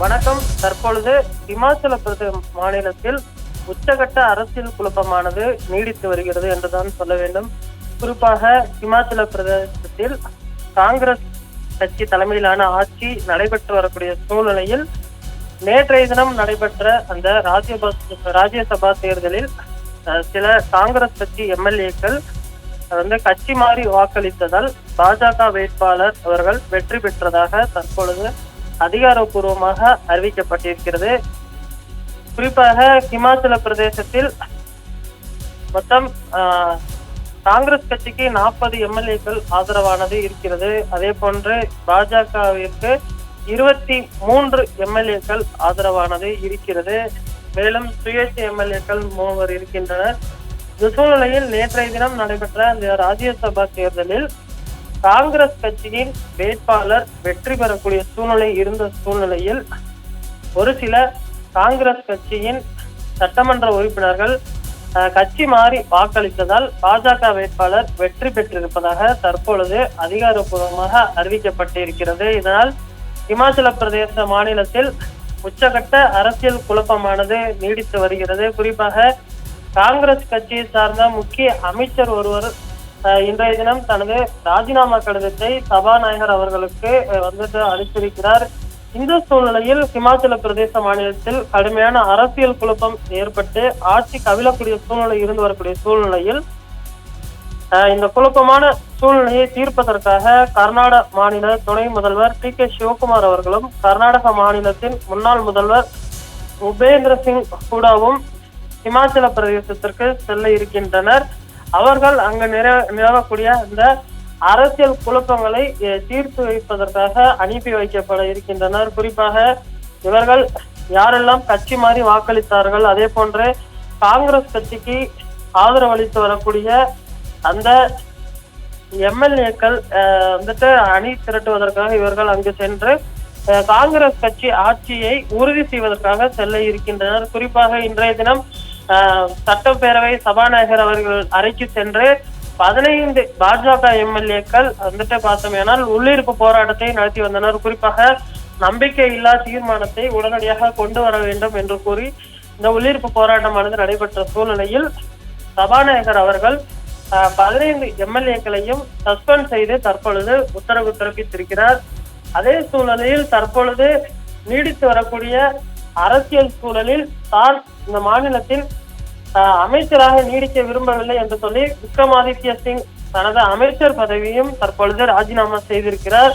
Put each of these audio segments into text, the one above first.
வணக்கம். தற்பொழுது இமாச்சல பிரதேச மாநிலத்தில் உச்சகட்ட அரசியல் குழப்பமானது நீடித்து வருகிறது என்றுதான் சொல்ல வேண்டும். குறிப்பாக இமாச்சல பிரதேசத்தில் காங்கிரஸ் கட்சி தலைமையிலான ஆட்சி நடைபெற்று வரக்கூடிய சூழ்நிலையில் நேற்றைய தினம் நடைபெற்ற அந்த ராஜ்யபா ராஜ்யசபா தேர்தலில் சில காங்கிரஸ் கட்சி எம்எல்ஏக்கள் வந்து கட்சி மாறி வாக்களித்ததால் பாஜக வேட்பாளர் அவர்கள் வெற்றி பெற்றதாக தற்பொழுது அதிகாரப்பூர்வமாக அறிவிக்கப்பட்டிருக்கிறது. குறிப்பாக ஹிமாச்சல பிரதேசத்தில் மொத்தம் ஆஹ், காங்கிரஸ் கட்சிக்கு நாற்பது எம்எல்ஏக்கள் ஆதரவானது இருக்கிறது. அதே போன்று பாஜகவிற்கு இருபத்தி மூன்று எம்எல்ஏக்கள் ஆதரவானது இருக்கிறது. மேலும் சுயேட்சை எம்எல்ஏக்கள் மூவர் இருக்கின்றனர். இந்த சூழ்நிலையில் நேற்றைய தினம் நடைபெற்ற இந்த ராஜ்யசபா தேர்தலில் காங்கிரஸ் கட்சியின் வேட்பாளர் வெற்றி பெறக்கூடிய சூழ்நிலை இருந்த சூழ்நிலையில் ஒரு சில காங்கிரஸ் கட்சியின் சட்டமன்ற உறுப்பினர்கள் கட்சி மாறி வாக்களித்ததால் பாஜக வேட்பாளர் வெற்றி பெற்றிருப்பதாக தற்பொழுது அதிகாரப்பூர்வமாக அறிவிக்கப்பட்டிருக்கிறது. இதனால் இமாச்சல பிரதேச மாநிலத்தில் உச்சகட்ட அரசியல் குழப்பமானது நீடித்து வருகிறது. குறிப்பாக காங்கிரஸ் கட்சியை சார்ந்த முக்கிய அமைச்சர் ஒருவர் இன்றைய தினம் தனது ராஜினாமா கடிதத்தை சபாநாயகர் அவர்களுக்கு வந்துட்டு அளித்திருக்கிறார். இந்த சூழ்நிலையில் ஹிமாச்சல பிரதேச மாநிலத்தில் கடுமையான அரசியல் குழப்பம் ஏற்பட்டு ஆட்சி கவிழக்கூடிய சூழ்நிலை இருந்து வரக்கூடிய சூழ்நிலையில் இந்த குழப்பமான சூழ்நிலையை தீர்ப்பதற்காக கர்நாடக மாநில துணை முதல்வர் டி கே சிவகுமார் அவர்களும் கர்நாடக மாநிலத்தின் முன்னாள் முதல்வர் உபேந்திர சிங் ஹூடாவும் இமாச்சல பிரதேசத்திற்கு செல்ல இருக்கின்றனர். அவர்கள் அங்கு நிற நிலவக்கூடிய இந்த அரசியல் குழப்பங்களை தீர்த்து வைப்பதற்காக அனுப்பி வைக்கப்பட இருக்கின்றனர். குறிப்பாக இவர்கள் யாரெல்லாம் கட்சி மாறி வாக்களித்தார்கள் அதே போன்று காங்கிரஸ் கட்சிக்கு ஆதரவளித்து வரக்கூடிய அந்த எம்எல்ஏக்கள் வந்துட்டு அணி திரட்டுவதற்காக இவர்கள் அங்கு சென்று அஹ், காங்கிரஸ் கட்சி ஆட்சியை உறுதி செய்வதற்காக செல்ல இருக்கின்றனர். குறிப்பாக இன்றைய தினம் சட்டப்பேரவை சபாநாயகர் அவர்கள் அறைக்கு சென்று பதினைந்து பாஜக எம்எல்ஏக்கள் வந்துட்டு பார்த்தோமேனால் உள்ளிருப்பு போராட்டத்தை நடத்தி வந்தனர். குறிப்பாக நம்பிக்கை இல்லா தீர்மானத்தை உடனடியாக கொண்டு வர வேண்டும் என்று கூறி இந்த உள்ளிருப்பு போராட்டமானது நடைபெற்ற சூழ்நிலையில் சபாநாயகர் அவர்கள் பதினைந்து எம்எல்ஏக்களையும் சஸ்பெண்ட் செய்து தற்பொழுது உத்தரவு பிறப்பித்திருக்கிறார். அதே சூழ்நிலையில் தற்பொழுது நீடித்து வரக்கூடிய அரசியல் சூழலில் தான் இந்த மாநிலத்தில் அஹ், அமைச்சராக நீடிக்க விரும்பவில்லை என்று சொல்லி விக்ரமாதித்ய சிங் தனது அமைச்சர் பதவியும் தற்பொழுது ராஜினாமா செய்திருக்கிறார்.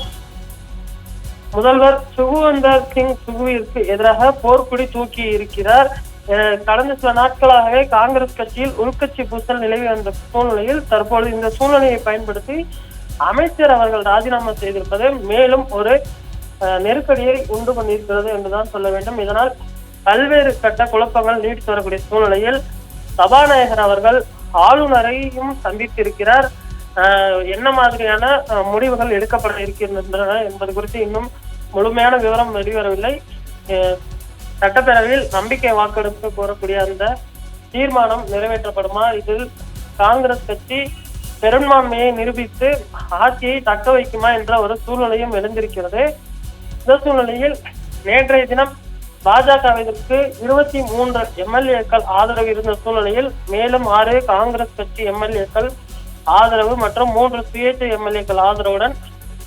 முதல்வர் சுகுவந்தர் சிங் சுகுவிற்கு எதிராக போர்க்குடி தூக்கி இருக்கிறார். அஹ் கடந்த சில நாட்களாகவே காங்கிரஸ் கட்சியில் உள்கட்சி பூசல் நிலவி வந்த சூழ்நிலையில் தற்பொழுது இந்த சூழ்நிலையை பயன்படுத்தி அமைச்சர் அவர்கள் ராஜினாமா செய்திருப்பது மேலும் ஒரு நெருக்கடியை உண்டு கொண்டிருக்கிறது என்றுதான் சொல்ல வேண்டும். இதனால் பல்வேறு கட்ட குழப்பங்கள் நீடித்து வரக்கூடிய சூழ்நிலையில் சபாநாயகர் அவர்கள் ஆளுநரையும் சந்தித்திருக்கிறார். என்ன மாதிரியான முடிவுகள் எடுக்கப்பட இருக்கின்றன என்பது குறித்து இன்னும் முழுமையான விவரம் வெளிவரவில்லை. சட்டப்பேரவையில் நம்பிக்கை வாக்கெடுப்பு கோரக்கூடிய அந்த தீர்மானம் நிறைவேற்றப்படுமா? இதில் காங்கிரஸ் கட்சி பெரும்பான்மையை நிரூபித்து ஆட்சியை தக்க வைக்குமா என்ற ஒரு சூழ்நிலையும் எழுந்திருக்கிறது. இந்த சூழ்நிலையில் நேற்றைய தினம் பாஜகவிற்கு இருபத்தி மூன்று எம்எல்ஏக்கள் ஆதரவு இருந்த சூழ்நிலையில் மேலும் ஆறு காங்கிரஸ் கட்சி எம்எல்ஏக்கள் ஆதரவு மற்றும் மூன்று சுயேட்சை எம்எல்ஏக்கள் ஆதரவுடன்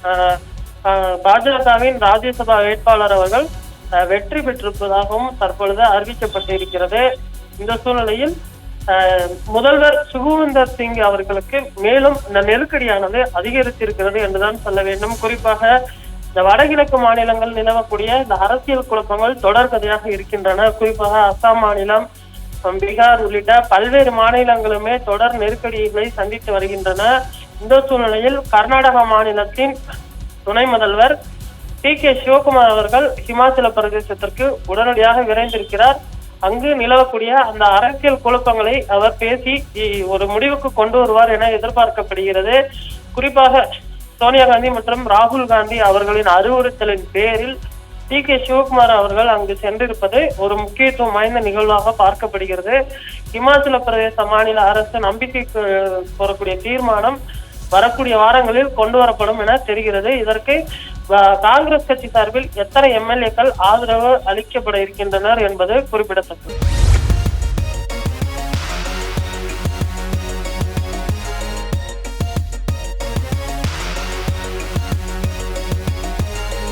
ஆஹ், ஆஹ், பாஜகவின் ராஜ்யசபா வேட்பாளர் அவர்கள் வெற்றி பெற்றிருப்பதாகவும் தற்பொழுது அறிவிக்கப்பட்டிருக்கிறது. இந்த சூழ்நிலையில் ஆஹ், முதல்வர் சுகுவிந்தர் சிங் அவர்களுக்கு மேலும் இந்த நெருக்கடியானது அதிகரித்திருக்கிறது என்றுதான் சொல்ல வேண்டும். குறிப்பாக இந்த வடகிழக்கு மாநிலங்கள் நிலவக்கூடிய இந்த அரசியல் குழப்பங்கள் தொடர்கதையாக இருக்கின்றன. குறிப்பாக அசாம் மாநிலம் பீகார் உள்ளிட்ட பல்வேறு மாநிலங்களுமே தொடர் நெருக்கடிகளை சந்தித்து வருகின்றன. இந்த சூழ்நிலையில் கர்நாடக மாநிலத்தின் துணை முதல்வர் டி கே சிவகுமார் அவர்கள் ஹிமாச்சல பிரதேசத்திற்கு உடனடியாக விரைந்திருக்கிறார். அங்கு நிலவக்கூடிய அந்த அரசியல் குழப்பங்களை அவர் பேசி ஒரு முடிவுக்கு கொண்டு வருவார் என எதிர்பார்க்கப்படுகிறது. குறிப்பாக சோனியா காந்தி மற்றும் ராகுல் காந்தி அவர்களின் அறிவுறுத்தலின் பேரில் டி கே சிவகுமார் அவர்கள் அங்கு சென்றிருப்பது ஒரு முக்கியத்துவம் வாய்ந்த நிகழ்வாக பார்க்கப்படுகிறது. இமாச்சல பிரதேச மாநில அரசு நம்பிக்கை கோரக்கூடிய தீர்மானம் வரக்கூடிய வாரங்களில் கொண்டு வரப்படும் என தெரிகிறது. இதற்கு காங்கிரஸ் கட்சி சார்பில் எத்தனை எம்எல்ஏக்கள் ஆதரவு அளிக்கப்பட இருக்கின்றனர் என்பது குறிப்பிடத்தக்கது.